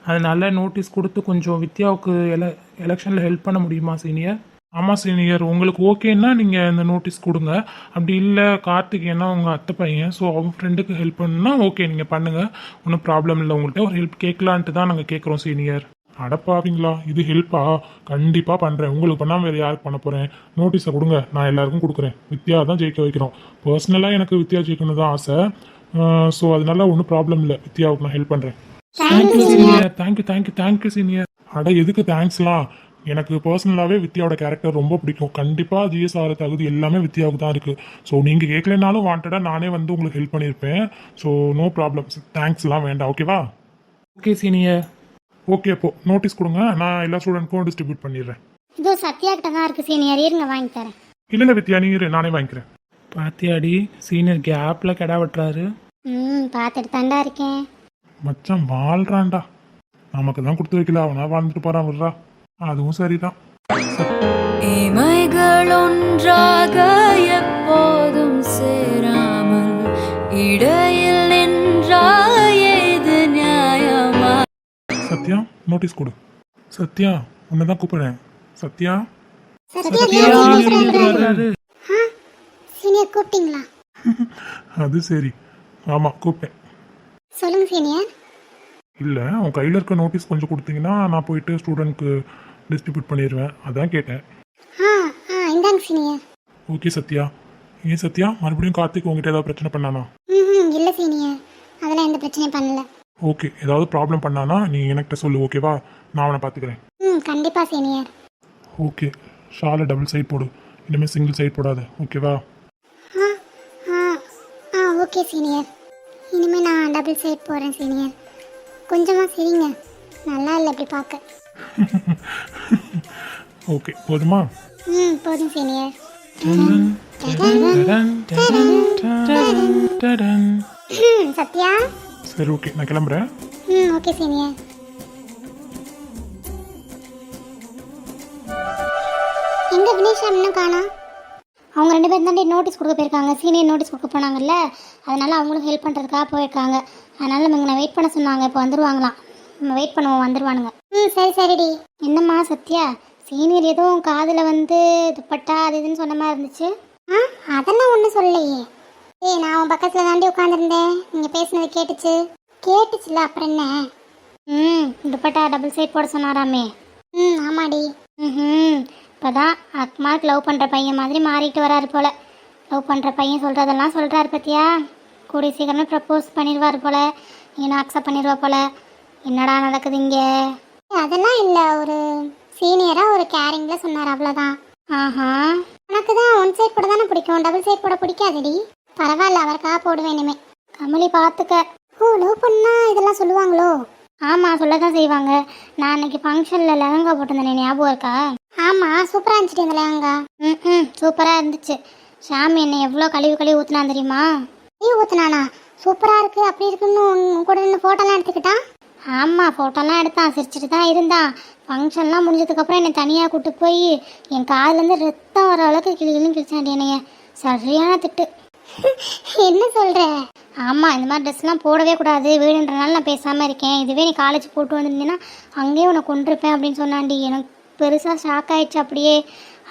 Speaker 2: அதனால நோட்டீஸ் கொடுத்து கொஞ்சம் வித்யாவுக்கு எல எலெக்ஷனில் ஹெல்ப் பண்ண முடியுமா சீனியர்? ஆமாம் சீனியர். உங்களுக்கு ஓகேன்னா நீங்கள் இந்த நோட்டீஸ் கொடுங்க. அப்படி இல்லை கார்த்திக் ஏன்னா உங்கள் அத்தை பையன். ஸோ அவங்க ஃப்ரெண்டுக்கு ஹெல்ப் பண்ணுன்னா ஓகே நீங்கள் பண்ணுங்கள் ஒன்றும் ப்ராப்ளம் இல்லை. உங்கள்கிட்ட ஒரு ஹெல்ப் கேட்கலான்ட்டு தான் நாங்கள் கேட்குறோம் சீனியர். அடப்பாவீங்களா? இது ஹெல்ப்பா கண்டிப்பாக பண்ணுறேன் உங்களுக்கு பண்ணால் வேறு யாருக்கு பண்ண போகிறேன் நோட்டீஸை கொடுங்க. நான் எல்லாருக்கும் கொடுக்குறேன். வித்யா தான் ஜெயிக்க வைக்கிறோம் பர்சனலாக எனக்கு வித்யா ஜெயிக்கணும் தான் ஆசை. ஸோ அதனால ஒன்றும் ப்ராப்ளம் இல்லை. வித்யாவுக்கு நான் ஹெல்ப் பண்ணுறேன் thank you senior thank you thank you thank you senior அட எதுக்கு தேங்க்ஸ்லாம் எனக்கு பர்சனலாகவே வித்யாவோட கேரக்டர் ரொம்ப பிடிக்கும். கண்டிப்பாக ஜிஎஸ்ஆர் தகுதி எல்லாமே வித்யாவுக்கு தான் இருக்குது ஸோ நீங்கள் கேட்கலனாலும் வாண்டடாக நானே வந்து உங்களுக்கு ஹெல்ப் பண்ணியிருப்பேன் ஸோ நோ ப்ராப்ளம் தேங்க்ஸ்லாம் வேண்டாம். ஓகேவா ஓகே சீனியர் ஓகே அப்போ நோட்டீஸ் கொடுங்க. நான் எல்லா ஸ்டூடெண்ட்க்கும் டிஸ்ட்ரிபியூட் பண்ணிடுறேன்.
Speaker 4: இதோ சத்யா கிட்ட தான் இருக்கு சீனியர் இருங்க வாங்கி தரேன்.
Speaker 2: இல்லை இல்லை வித்யா நீ இரு, நானே வாங்கிக்கிறேன். பாத்தியாடி சீனியர் கேப்பில் கெடா வெட்டுறாரு.
Speaker 4: ம் பார்த்துட்டு தாண்டா இருக்கேன்.
Speaker 2: மச்சான் வாழ்றான்டா. நமக்கு தான் கொடுத்து வைக்கல அவனா வாழ்ந்துட்டு போறான் விட்றா. அதுவும் சரிதான்.
Speaker 6: இமைகள் ஒன்றாக எப்போதும் சேராமல் இடையில்
Speaker 2: நோட்டீஸ் கொடு. சத்யா உன்னை தான் கூப்பிடுறேன். சத்யா?
Speaker 4: சீனியர் கூப்பிட்டீங்களா?
Speaker 2: அது சரி. ஆமாம் கூப்பிட்டேன்.
Speaker 4: சொல்லுங்க சீனியர்
Speaker 2: இல்லை உன் கையில் இருக்க நோட்டீஸ் கொஞ்சம் கொடுத்தீங்கன்னா நான் போயிட்டு ஸ்டூடெண்ட்க்கு டிஸ்ட்ரிபியூட் பண்ணிடுவேன். அதான் கேட்டேன்.
Speaker 4: ஆ ஆ இந்தாங்க சீனியர்
Speaker 2: ஓகே சத்யா. ஏன் சத்யா? மறுபடியும் கார்த்திக் உங்ககிட்ட ஏதாவது பிரச்சனை பண்ணானா?
Speaker 4: ம் இல்லை சீனியர் அதெல்லாம் எந்த பிரச்சனையும் பண்ணல.
Speaker 2: ஓகே ஏதாவது ப்ராப்ளம் பண்ணானா நீ எனக்கிட்ட சொல்லு ஓகேவா நான் அவனை பார்த்துக்கிறேன்
Speaker 4: ம் கண்டிப்பாக சீனியர்
Speaker 2: ஓகே ஷாலை டபுள் சைட் போடு. இனிமேல் சிங்கிள் சைட் போடாத ஓகேவா
Speaker 4: ஆ ஆ ஆ ஓகே சீனியர் இனிமேல் நான் டபுள் சைட் போகிறேன் சீனியர் கொஞ்சமாக சிரிங்க. நல்லா இல்லை இப்படி பார்க்க. <laughs>
Speaker 2: ஓகே போதுமா?
Speaker 4: ம் போதும் சீனியர் ம் சத்யா?
Speaker 2: சரி ஓகே நான் கிளம்புறேன்.
Speaker 4: ம் ஓகே சீனியர் எங்க வினேஷா இன்னும் காணா? அவங்க ரெண்டு பேரும் தாண்டி நோட்டீஸ் கொடுக்க போயிருக்காங்க. சீனியர் நோட்டீஸ் கொடுக்க போனாங்கல்ல அதனால அவங்களும் ஹெல்ப் பண்ணுறதுக்காக போயிருக்காங்க. அதனால நம்ம இங்கே வெயிட் பண்ண சொன்னாங்க. இப்போ வந்துருவாங்களாம். நம்ம வெயிட் பண்ணுவோம் வந்துருவானுங்க. ம் சரி சரிடி. என்னம்மா சத்யா? சீனியர் எதுவும் காதில் வந்து துப்பட்டா அது இதுன்னு சொன்ன மாதிரி இருந்துச்சு. ஆ அதெல்லாம் ஒன்றும் சொல்லலையே. ஏய் நான் உன் பக்கத்தில் தாண்டி உட்காந்துருந்தேன் நீங்கள் பேசுனது கேட்டுச்சு. கேட்டுச்சுல அப்புறம் என்ன? ம் துப்பட்டா டபுள் சைட் போட சொன்னாராமே. ம் ஆமாடி. ம் இப்போதான் அக்மார்க் லவ் பண்ணுற பையன் மாதிரி மாறிட்டு வராரு போல. லவ் பண்ணுற பையன் சொல்கிறதெல்லாம் சொல்கிறாரு பத்தியா? கூடிய சீக்கிரமே ப்ரப்போஸ் பண்ணிடுவார் போல. நீனும் அக்செப்ட் பண்ணிடுவா போல. என்னடா நடக்குது இங்கே? அதெல்லாம் இல்லை. ஒரு சீனியராக ஒரு கேரிங்கில் சொன்னார் அவ்வளோதான் ஆஹா. உனக்கு தான் ஒன் சைட் போட தானே பிடிக்கும்? டபுள் சைட் போட பிடிக்காதுடி. பரவாயில்ல அவருக்காக போடுவேன் இனிமே. கமலி பார்த்துக்க ஓ லவ் பண்ணா இதெல்லாம் சொல்லுவாங்களோ? ஆமாம் சொல்ல தான் செய்வாங்க. நான் அன்னைக்கு ஃபங்க்ஷனில் லெஹங்கா போட்டிருந்தேனே ஞாபகம் இருக்கா? ஆமாம் சூப்பராக இருந்துச்சு இந்த லெஹங்கா. ம் ம் சூப்பராக இருந்துச்சு. ஷாம் என்னை எவ்வளோ கழுவி கழுவி ஊற்றுனா தெரியுமா? கழுவி ஊற்றுனானா சூப்பராக இருக்குது அப்படி இருக்குன்னு உன் கூட நின்று ஃபோட்டோலாம் எடுத்துக்கிட்டான் ஆமாம் ஃபோட்டோலாம் எடுத்தான் சிரிச்சிட்டு தான் இருந்தான். ஃபங்க்ஷன்லாம் முடிஞ்சதுக்கப்புறம் என்னை தனியாக கூட்டு போய் என் காதுலேருந்து ரத்தம் வர அளவுக்கு கிளி கிளின்னு கிழிச்சாண்டி என்னைய. சரியான திட்டு. என்ன சொல்கிற ஆமாம் இந்த மாதிரி ட்ரெஸ்லாம் போடவே கூடாது. வீடுன்றனால நான் பேசாமல் இருக்கேன். இதுவே நீ காலேஜ் போட்டு வந்திருந்தீங்கன்னா அங்கேயே உன்னை கொண்டிருப்பேன் அப்படின்னு சொன்னாண்டி. எனக்கு பெருசாக ஷாக் ஆயிடுச்சு அப்படியே.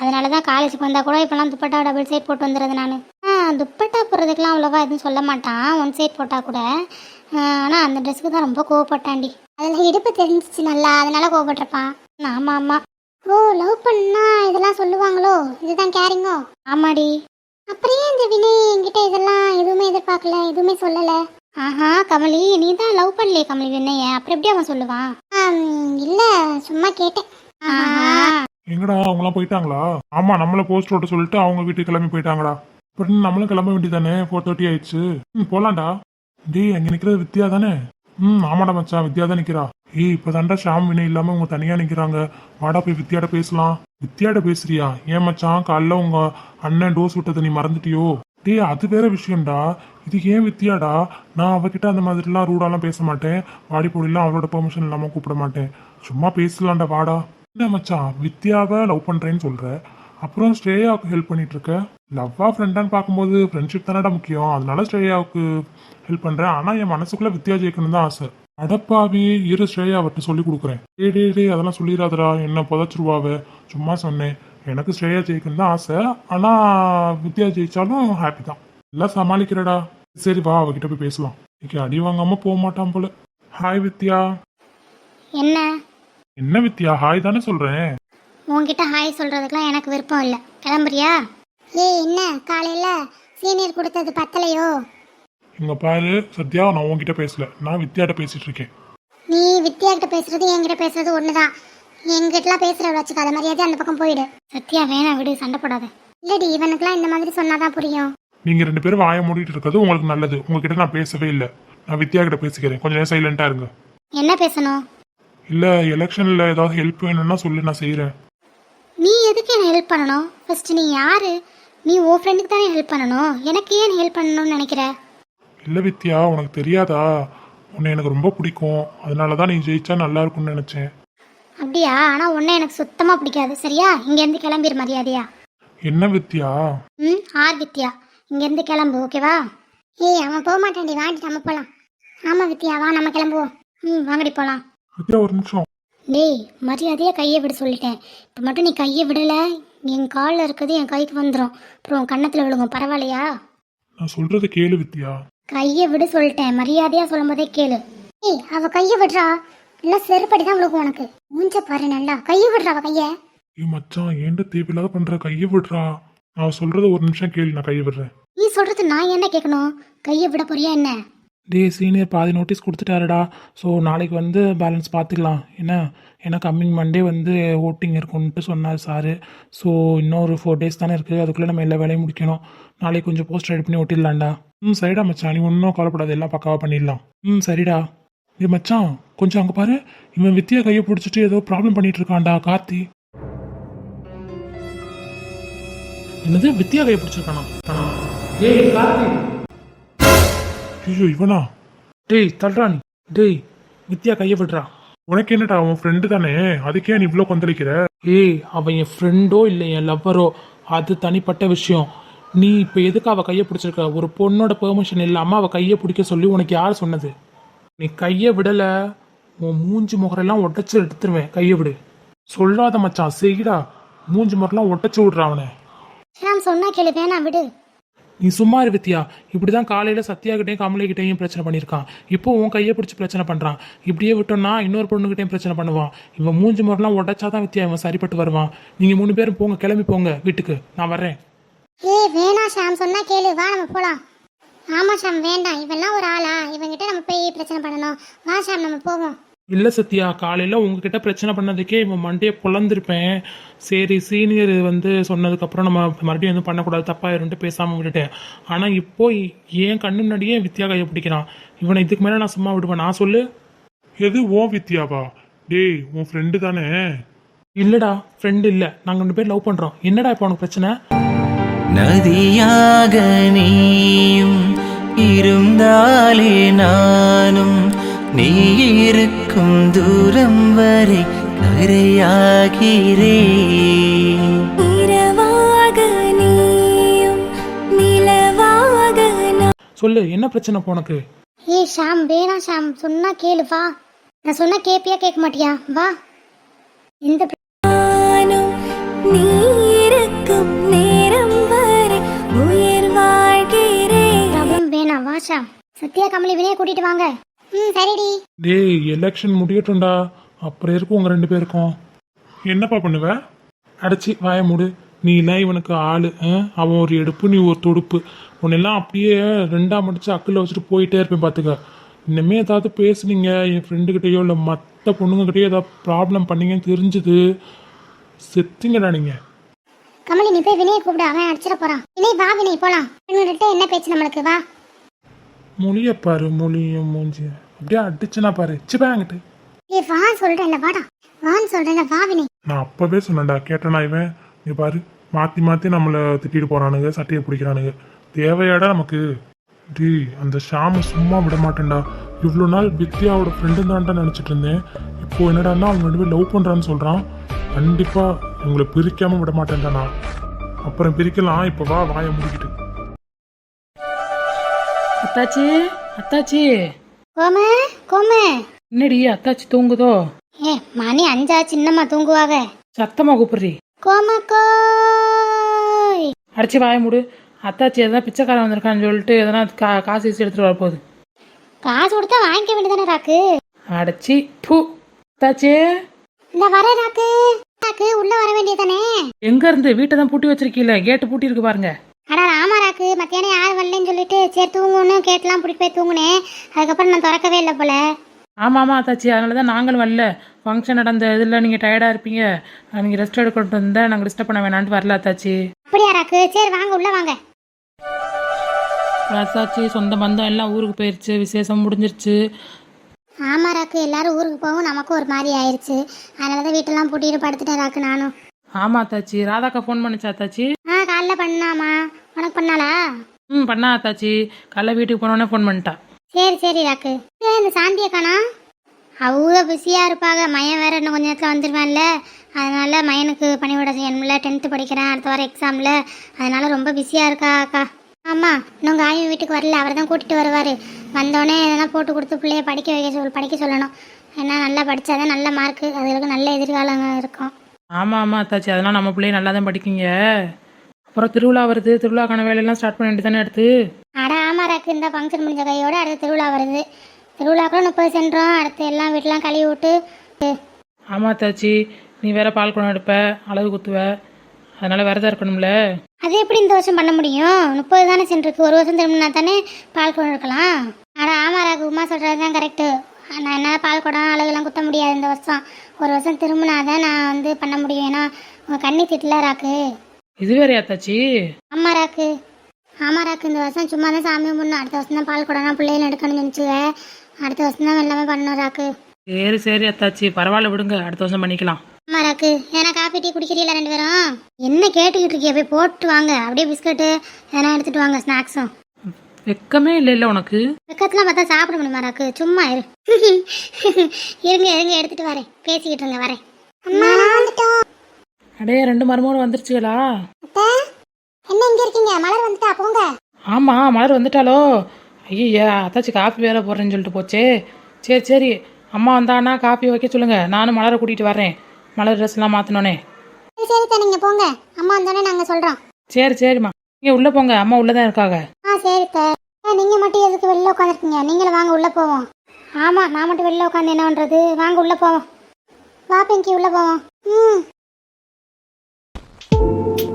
Speaker 4: அதனால தான் காலேஜுக்கு வந்தால் கூட இப்போலாம் துப்பட்டா டபுள் சைட் போட்டு வந்துடுறது நான். ஆ துப்பட்டா போடுறதுக்கெலாம் அவ்வளோவா எதுவும் சொல்ல மாட்டான். ஒன் சைட் போட்டால் கூட. ஆனால் அந்த ட்ரெஸ்ஸுக்கு தான் ரொம்ப கோவப்பட்டாண்டி. அதில் இடுப்பு தெரிஞ்சிச்சு நல்லா. அதனால கோவப்பட்டிருப்பான். ஆமாம் ஆமாம் ஓ லவ் பண்ணா இதெல்லாம் சொல்லுவாங்களோ? இதுதான் கேரிங்கோ ஆமாடி. அப்புறம் இந்த வினய் என்கிட்ட இதெல்லாம் எதுவுமே எதிர்பார்க்கல எதுவுமே சொல்லல? ஆஹா கமலி நீ தான் லவ் பண்ணலையே கமலி வினய. அப்புறம் எப்படி அவன் சொல்லுவான் இல்ல சும்மா கேட்டேன்.
Speaker 2: எங்கடா அவங்களாம் போயிட்டாங்களா? ஆமா நம்மள போஸ்ட் ஓட்ட சொல்லிட்டு அவங்க வீட்டுக்கு கிளம்பி போயிட்டாங்கடா. அப்புறம் நம்மளும் கிளம்ப வேண்டியதானே ஃபோர் தேர்ட்டி ஆயிடுச்சு. ம் போலாம்டா. டேய் அங்க நிக்கிறது வித்யா தானே? ம் ஆமாடா மச்சான் வித்யா தான் நிக்கிறா. ஏய் இப்பதான்டா ஷாம் வினை இல்லாம உங்க தனியா நிக்கிறாங்க. வாடா போய் வித்யாட பேசலாம். வித்யாட பேசுறியா? ஏன் மச்சான் காலைல உங்க அண்ணன் டோஸ் விட்டதை நீ மறந்துட்டியோ? டேய் அது வேற விஷயம்டா. இது ஏன் வித்யாடா நான் அவகிட்ட அந்த மாதிரிலாம் ரூடாலாம் பேச மாட்டேன். வாடி போடிலாம் அவளோட பெர்மிஷன் இல்லாம கூப்பிட மாட்டேன். சும்மா பேசலாம்டா வாடா.
Speaker 7: என்ன மச்சான் வித்யாவை லவ் பண்றேன்னு சொல்ற? அப்புறம் ஸ்ரேயாவுக்கு ஹெல்ப் பண்ணிட்டு இருக்க? லவ்வா ஃப்ரெண்டான்னு பார்க்கும்போது ஃப்ரெண்ட்ஷிப் தானடா முக்கியம். அதனால ஸ்ரேயாவுக்கு ஹெல்ப் பண்றேன். ஆனா என் மனசுக்குள்ள வித்யா ஜெயிக்கணும் தான் ஆசை. அடப்பாவே இரு ஸ்ரேயா அவர்கிட்ட சொல்லி கொடுக்குறேன். டே டே டே அதெல்லாம் சொல்லிடாதடா. என்ன புதச்சிருவாவே சும்மா சொன்னேன். எனக்கு ஸ்ரேயா ஜெயிக்கணும் தான் ஆசை. ஆனா வித்யா ஜெயிச்சாலும் ஹாப்பி தான். எல்லாம் சமாளிக்கிறடா. சரி வா அவகிட்ட போய் பேசலாம் இன்னைக்கு அடி வாங்காம போக மாட்டான் போல. ஹாய் வித்யா.
Speaker 3: என்ன?
Speaker 7: என்ன வித்யா? ஹாய் தானே சொல்றேன்.
Speaker 3: உன்கிட்ட ஹாய் சொல்றதுக்குலாம் எனக்கு விருப்பம் இல்லை. கிளம்புறியா? ஏய் என்ன? காலையில சீனியர் கொடுத்தது பத்தலையோ?
Speaker 7: இங்க பாரு சத்யா நான் உன்கிட்ட பேசல. நான் வித்யாட்ட பேசிட்டு இருக்கேன்.
Speaker 3: நீ வித்யா கிட்ட பேசுறது என்கிட்ட பேசுறது ஒண்ணுதான். என்கிட்டலாம் பேசுற வச்சுக்காத மரியாதை அந்த பக்கம் போயிடு. சத்யா வேணாம் விடு சண்டை போடாத. இல்லடி இவனுக்குலாம் இந்த மாதிரி சொன்னாதான் புரியும்.
Speaker 7: நீங்க ரெண்டு பேரும் வாயை மூடிட்டு இருக்கிறது உங்களுக்கு நல்லது. உங்ககிட்ட நான் பேசவே இல்லை. நான் வித்யா கிட்ட பேசிக்கிறேன். கொஞ்சம் நேரம் சைலண்டா இருங்க.
Speaker 3: என்ன பேசணும்?
Speaker 7: இல்ல எலெக்ஷன்ல ஏதாவது ஹெல்ப் வேணும்னா சொல்லு நான் செய்யறேன்
Speaker 3: நீ எதுக்கு என்ன ஹெல்ப் பண்ணணும்? ஃபர்ஸ்ட் நீ யாரு? நீ உன் ஃப்ரெண்டுக்கு தானே ஹெல்ப் பண்ணணும்? எனக்கு ஏன் ஹெல்ப் பண்ணணும்னு நினைக்கிற?
Speaker 7: இல்ல வித்யா உனக்கு தெரியாதா? உன்னை எனக்கு ரொம்ப பிடிக்கும். அதனால தான் நீ ஜெயிச்சா நல்லா இருக்கும்னு நினைச்சேன்.
Speaker 3: அப்படியா? ஆனா உன்னை எனக்கு சுத்தமா பிடிக்காது. சரியா? இங்க இருந்து கிளம்பிடு மரியாதையா.
Speaker 7: என்ன வித்யா?
Speaker 3: ம் ஆர் வித்யா. இங்க இருந்து கிளம்பு ஓகேவா? ஏய் அவன் போக மாட்டான்டி வாடி நம்ம போலாம். ஆமா வித்யா வா நம்ம கிளம்புவோம். ம் வாங்கடி போலாம்.
Speaker 7: வித்யா ஒரு நிமிஷம்.
Speaker 3: டேய் மரியாதையா கையை விட சொல்லிட்டேன். இப்போ மட்டும் நீ கையை விடல. என் காலில் இருக்கிறது என் கைக்கு வந்துடும் அப்புறம் உன் கன்னத்தில் விழுகும். பரவாயில்லையா?
Speaker 7: நான் சொல்றது கேளு வித்யா.
Speaker 3: கையை விட சொல்லிட்டேன். மரியாதையா சொல்லும் போதே கேளு. ஏய் அவ கையை விடுறா. நல்லா செருப்படி தான் விழுகும் உனக்கு. மூஞ்ச பாரு நல்லா. கையை விடுறா கையை.
Speaker 7: ஏ மச்சான் ஏன்டா தேவையில்லாத பண்ற? கையை விடுறா. நான் சொல்றது ஒரு நிமிஷம் கேளு நான் கையை விடுறேன்.
Speaker 3: நீ சொல்றது நான் என்ன கேட்கணும்? கையை விட போறியா என்ன?
Speaker 2: டே சீனியர் பாதி நோட்டீஸ் கொடுத்துட்டாருடா. ஸோ நாளைக்கு வந்து பேலன்ஸ் பார்த்துக்கலாம் என்ன? ஏன்னா கம்மிங் மண்டே வந்து ஓட்டிங் இருக்கும்ன்ட்டு சொன்னார் சாரு. ஸோ இன்னும் ஒரு ஃபோர் டேஸ் தானே இருக்குது அதுக்குள்ளே நம்ம எல்லா வேலையும் முடிக்கணும். நாளைக்கு கொஞ்சம் போஸ்ட் ரெடி பண்ணி ஒட்டிடலாம்டா. ம் சரிடா மச்சான். நீ ஒன்றும் கவலைப்படாது. எல்லாம் பக்காவாக பண்ணிடலாம். ம் சரிடா. ஏ மச்சான் கொஞ்சம் அங்கே பாரு. இவன் வித்தியா கையை பிடிச்சிட்டு ஏதோ ப்ராப்ளம் பண்ணிட்டு இருக்கான்டா கார்த்தி. என்னது? வித்தியா கையை பிடிச்சிருக்கானா? ஏய் கார்த்தி.
Speaker 7: ஐயோ இவனா?
Speaker 2: டேய் தள்ளுறா நீ. டேய் வித்யா கையை விடுறா.
Speaker 7: உனக்கு என்னடா அவன் ஃப்ரெண்டு தானே? அதுக்கே நீ இவ்வளோ கொந்தளிக்கிற?
Speaker 2: ஏய் அவன் என் ஃப்ரெண்டோ இல்லை என் லவ்வரோ அது தனிப்பட்ட விஷயம். நீ இப்போ எதுக்கு அவள் கையை பிடிச்சிருக்க? ஒரு பொண்ணோட பெர்மிஷன் இல்லாமல் அவள் கையை பிடிக்க சொல்லி உனக்கு யார் சொன்னது? நீ கையை விடலை உன் மூஞ்சி முகரெல்லாம் உடச்சி எடுத்துருவேன். கையை விடு. சொல்லாத மச்சான் செய்டா. மூஞ்சி முகரெல்லாம் உடச்சி விட்றா அவனை.
Speaker 3: நான் சொன்னா கேளு வேணாம் விடு.
Speaker 2: நீ சும்மா இரு வித்யா. இப்படி தான் காலையில் சத்யாகிட்டையும் கமலிக்கிட்டையும் பிரச்சனை பண்ணியிருக்கான். இப்போ உன் கையை பிடிச்சி பிரச்சனை பண்ணுறான் இப்படியே விட்டோம்னா இன்னொரு பொண்ணுகிட்டையும் பிரச்சனை பண்ணுவான். இவன் மூஞ்சி முறைலாம் உடச்சாதான் வித்யா இவன் சரிப்பட்டு வருவான். நீங்கள் மூணு பேரும் போங்க கிளம்பி போங்க வீட்டுக்கு. நான் வரேன்
Speaker 3: ஏய் வேணாம் ஷாம் சொன்னா கேளு. வா நம்ம போலாம். ஆமா ஷாம் வேண்டாம். இவெல்லாம் ஒரு ஆளா? இவங்கிட்ட நம்ம போய் பிரச்சனை பண்ணணும். வா ஷாம் நம்ம போவோம்.
Speaker 2: இல்லை சத்யா காலையில் உங்ககிட்ட பிரச்சனை பண்ணதுக்கே இவன் மண்டையை பொழந்திருப்பேன் சரி சீனியர் வந்து சொன்னதுக்கப்புறம் நம்ம மறுபடியும் எதுவும் பண்ணக்கூடாது தப்பாயிருன்ட்டு பேசாமல் விட்டுட்டேன். ஆனால் இப்போ என் கண்ணு முன்னாடியே வித்யா கையை பிடிக்கிறான். இவனை இதுக்கு மேலே நான் சும்மா விடுவேன். நான் சொல்லு.
Speaker 7: எது ஓ வித்யாவா? டேய் உன் ஃப்ரெண்டு தானே?
Speaker 2: இல்லைடா ஃப்ரெண்டு இல்லை. நாங்கள் ரெண்டு பேர் லவ் பண்ணுறோம் என்னடா இப்போ உனக்கு பிரச்சனை?
Speaker 8: நதியாக நீயும் இருந்தாலே நானும் நீ இருக்கும் தூரம் வரை
Speaker 9: நான்
Speaker 2: சொல்லு என்ன பிரச்சனை இப்போ உனக்கு?
Speaker 3: ஏய் ஷாம் வேணாம் ஷாம். சொன்னா கேளு வா. நான் சொன்னா கேப்பியா கேட்க மாட்டியா? வா. எந்த
Speaker 9: நானும் நீ
Speaker 3: ஷாம் சத்யா கமலி வினய கூட்டிட்டு வாங்க. ம் சரிடி.
Speaker 7: டேய் எலெக்ஷன் முடியட்டும்டா. அப்புறம் இருக்கும் உங்க ரெண்டு பேருக்கும்? என்னப்பா பண்ணுவ?
Speaker 2: அடைச்சி வாய மூடு. நீ எல்லாம் இவனுக்கு ஆளு? அவன் ஒரு எடுப்பு நீ ஒரு தொடுப்பு. உன்னெல்லாம் அப்படியே ரெண்டா மடிச்சு அக்கில் வச்சுட்டு போயிட்டே இருப்பேன் பார்த்துக்க இனிமே ஏதாவது பேசுனீங்க என் ஃப்ரெண்டுக்கிட்டேயோ இல்லை மற்ற பொண்ணுங்ககிட்டயோ ஏதாவது ப்ராப்ளம் பண்ணீங்கன்னு தெரிஞ்சுது. செத்துங்கடா நீங்கள்
Speaker 3: கமலி நீ போய் வினய கூப்பிடு. அவன் அடிச்சிட போறான். வினய் வா வினய் போலாம். என்ன பேச்சு நம்மளுக்கு? வா.
Speaker 2: மொழியை பாரு மொழியும் மூஞ்சி அப்படியே அடிச்சுனா பாரு. சிப்பாங்கிட்டு
Speaker 3: ஏய் வா சொல்றேன்ல வாடா. வான்னு சொல்றேன்ல வா வினய்.
Speaker 7: நான் அப்பவே சொன்னேன்டா கேட்டனா இவன்? நீ பாரு மாத்தி மாத்தி நம்மளை திட்டிட்டு போறானுங்க சட்டையை பிடிக்கிறானுங்க. தேவையாடா நமக்கு. டேய் அந்த ஷாம சும்மா விட மாட்டேன்டா. இவ்வளோ நாள் வித்யாவோட ஃப்ரெண்டு தான்டா நினச்சிட்டு இருந்தேன். இப்போ என்னடான்னா அவங்க ரெண்டு பேரும் லவ் பண்ணுறான்னு சொல்கிறான்
Speaker 2: கண்டிப்பா உங்களை பிரிக்காம விட மாட்டேன்டா நான். அப்புறம் பிரிக்கலாம் இப்போ வா வாயை முடிக்கிட்டு.
Speaker 5: அத்தாச்சி அத்தாச்சி.
Speaker 3: கோம கோம.
Speaker 5: என்னடி அத்தாச்சி தூங்குதோ?
Speaker 3: ஏ மணி அஞ்சா சின்னம்மா தூங்குவாங்க
Speaker 5: சத்தமா கூப்பிடுறி.
Speaker 3: கோம கோய்.
Speaker 5: அடிச்சு வாய மூடு. அத்தாச்சி எதனா பிச்சைக்காரன் வந்திருக்கான்னு சொல்லிட்டு எதனா கா காசு வச்சு எடுத்துட்டு வரப்போகுது
Speaker 3: காசு கொடுத்தா வாங்கிக்க வேண்டியதானே ராக்கு?
Speaker 5: அடைச்சி பூ. அத்தாச்சி.
Speaker 3: இந்த வர ராக்கு. ராக்கு உள்ள வர வேண்டியதானே?
Speaker 5: எங்க இருந்து வீட்டை தான் பூட்டி வச்சிருக்கீல? கேட்டு பூட்டி இருக்கு பாருங்க.
Speaker 3: மத்தியானம் யார் வரலன்னு சொல்லிட்டு சரி தூங்குன்னு கேட்டெல்லாம் பிடிச்சி போய் தூங்குனேன் அதுக்கப்புறம் நான் திறக்கவே இல்லை போல.
Speaker 5: ஆமா ஆமா அத்தாச்சி அதனால தான் நாங்களும் வரல. ஃபங்க்ஷன் நடந்த இதில் நீங்கள் டயர்டாக இருப்பீங்க. நீங்கள் ரெஸ்ட் எடுக்கட்டு இருந்தால் நாங்கள் டிஸ்டர்ப் பண்ண வேணான்ட்டு வரல அத்தாச்சி.
Speaker 3: அப்படியா ராக்கு? சரி வாங்க உள்ள வாங்க.
Speaker 5: அத்தாச்சி சொந்த பந்தம் எல்லாம் ஊருக்கு போயிருச்சு. விசேஷம் முடிஞ்சிருச்சு.
Speaker 3: ஆமா ராக்கு. எல்லாரும் ஊருக்கு போகவும் நமக்கும் ஒரு மாதிரி ஆயிருச்சு. அதனால தான் வீட்டெல்லாம் பூட்டிட்டு படுத்துட்டேன் ராக்கு நானும்.
Speaker 5: ஆமா அத்தாச்சி. ராதாக்கா ஃபோன் பண்ணுச்சா அத்தாச்சி?
Speaker 3: ஆ காலைல பண்ணாமா. உனக்கு பண்ணாளா?
Speaker 5: ம் பண்ணா அத்தாச்சி. காலைல வீட்டுக்கு போனோடனே ஃபோன் பண்ணிட்டா.
Speaker 3: சரி சரி ராக்கு. ஏ, இந்த சாந்தியை காணா? அவங்க பிஸியாக இருப்பாங்க மயன் வேற இன்னும் கொஞ்ச நேரத்தில் வந்துடுவேன்ல அதனால மயனுக்கு பணிவிட செய்யணும்ல. டென்த்து படிக்கிறேன். அடுத்த வாரம் எக்ஸாமில் அதனால ரொம்ப பிஸியாக இருக்கா அக்கா? ஆமாம் இன்னும் காயும் வீட்டுக்கு வரல. அவர் தான் கூட்டிகிட்டு வருவார். வந்தோடனே எதனா போட்டு கொடுத்து பிள்ளைய படிக்க வைக்க சொல் படிக்க சொல்லணும். ஏன்னா நல்லா படித்தாதான் நல்ல மார்க்கு அதுகளுக்கு நல்ல எதிர்காலம் இருக்கும்.
Speaker 5: ஆமா ஆமா அத்தாச்சி. அதெல்லாம் நம்ம பிள்ளைய நல்லா தான் படிக்குங்க. அப்புறம் திருவிழா வருது திருவிழாக்கான வேலையெல்லாம் ஸ்டார்ட் பண்ண வேண்டியது தானே எடுத்து
Speaker 3: அட ஆமா ராக்கு இந்த ஃபங்க்ஷன் முடிஞ்ச கையோட அடுத்து திருவிழா வருது. திருவிழாக்குள்ள முப்பது சென்றோம் அடுத்து எல்லாம் வீட்டெல்லாம் கழுவி விட்டு
Speaker 5: ஆமா அத்தாச்சி நீ வேற பால் குடம் எடுப்ப அளவு குத்துவ அதனால விரதம் இருக்கணும்ல?
Speaker 3: அது எப்படி இந்த வருஷம் பண்ண முடியும்? முப்பது தானே சென்றிருக்கு ஒரு வருஷம் திரும்பினா தானே பால் குடம் எடுக்கலாம்? அட ஆமா ராகு உமா சொல்கிறது தான் கரெக்டு நான் என்னால் பால் குடம் அழகுலாம் குத்த முடியாது இந்த வருஷம். ஒரு வருஷம் திரும்பினா தான் நான் வந்து பண்ண முடியும். ஏன்னா உங்கள் கண்ணி திட்டல ராக்கு.
Speaker 5: இது வேறையா அத்தாச்சி?
Speaker 3: ஆமா ராக்கு ஆமா ராக்கு இந்த வருஷம் சும்மா தான் சாமி கும்பிடணும். அடுத்த வருஷம் தான் பால் குடம்னா பிள்ளைகள் எடுக்கணும்னு நினச்சிவேன் அடுத்த வருஷம் தான் எல்லாமே பண்ணணும் ராக்கு.
Speaker 5: சரி சரி அத்தாச்சி. பரவாயில்ல விடுங்க. அடுத்த வருஷம் பண்ணிக்கலாம்.
Speaker 3: ஆமா ராக்கு ஏன்னா காஃபி டீ குடிக்கிறீங்களா ரெண்டு பேரும்? என்ன கேட்டுக்கிட்டு இருக்கிய? போய் போட்டு வாங்க. அப்படியே பிஸ்கட்டு எதனா எடுத்துட்டு வாங்க ஸ்நாக்ஸும்.
Speaker 5: வெக்கமே இல்லை இல்லை உனக்கு?
Speaker 3: பக்கத்துல பார்த்தா சாப்பிட முடியுமா ராக்கு சும்மா இரு. <laughs> இருங்க இருங்க எடுத்துட்டு வரேன். பேசிக்கிட்டு இருங்க வரேன். அம்மா வந்துட்டோம்.
Speaker 5: அடே ரெண்டு மருமகளும் வந்துருச்சுகளா?
Speaker 3: என்ன இங்க இருக்கீங்க? மலர் வந்துட்டா போங்க.
Speaker 5: ஆமா மலர் வந்துட்டாலோ? ஐயா அத்தாச்சி காஃபி வேலை போடுறேன்னு சொல்லிட்டு போச்சே. சரி சரி அம்மா வந்தானா காஃபி வைக்க சொல்லுங்க. நானும் மலரை கூட்டிகிட்டு வரேன் மலர் ட்ரெஸ்லாம் மாற்றினோனே
Speaker 3: சரி சரி தா நீங்க போங்க. அம்மா வந்தோடனே நாங்க சொல்றோம்.
Speaker 5: சரி சரிம்மா. நீங்கள் உள்ளே போங்க அம்மா உள்ளே தான் இருக்காங்க.
Speaker 3: ஆ சரி தா நீங்க மட்டும் எதுக்கு வெளில உட்காந்துருக்கீங்க நீங்களும் வாங்க உள்ள போவோம். ஆமா நான் மட்டும் வெளில உட்காந்து என்ன பண்றது? வாங்க உள்ள போவோம். வா பிங்கி உள்ள போவோம். ம். Thank you.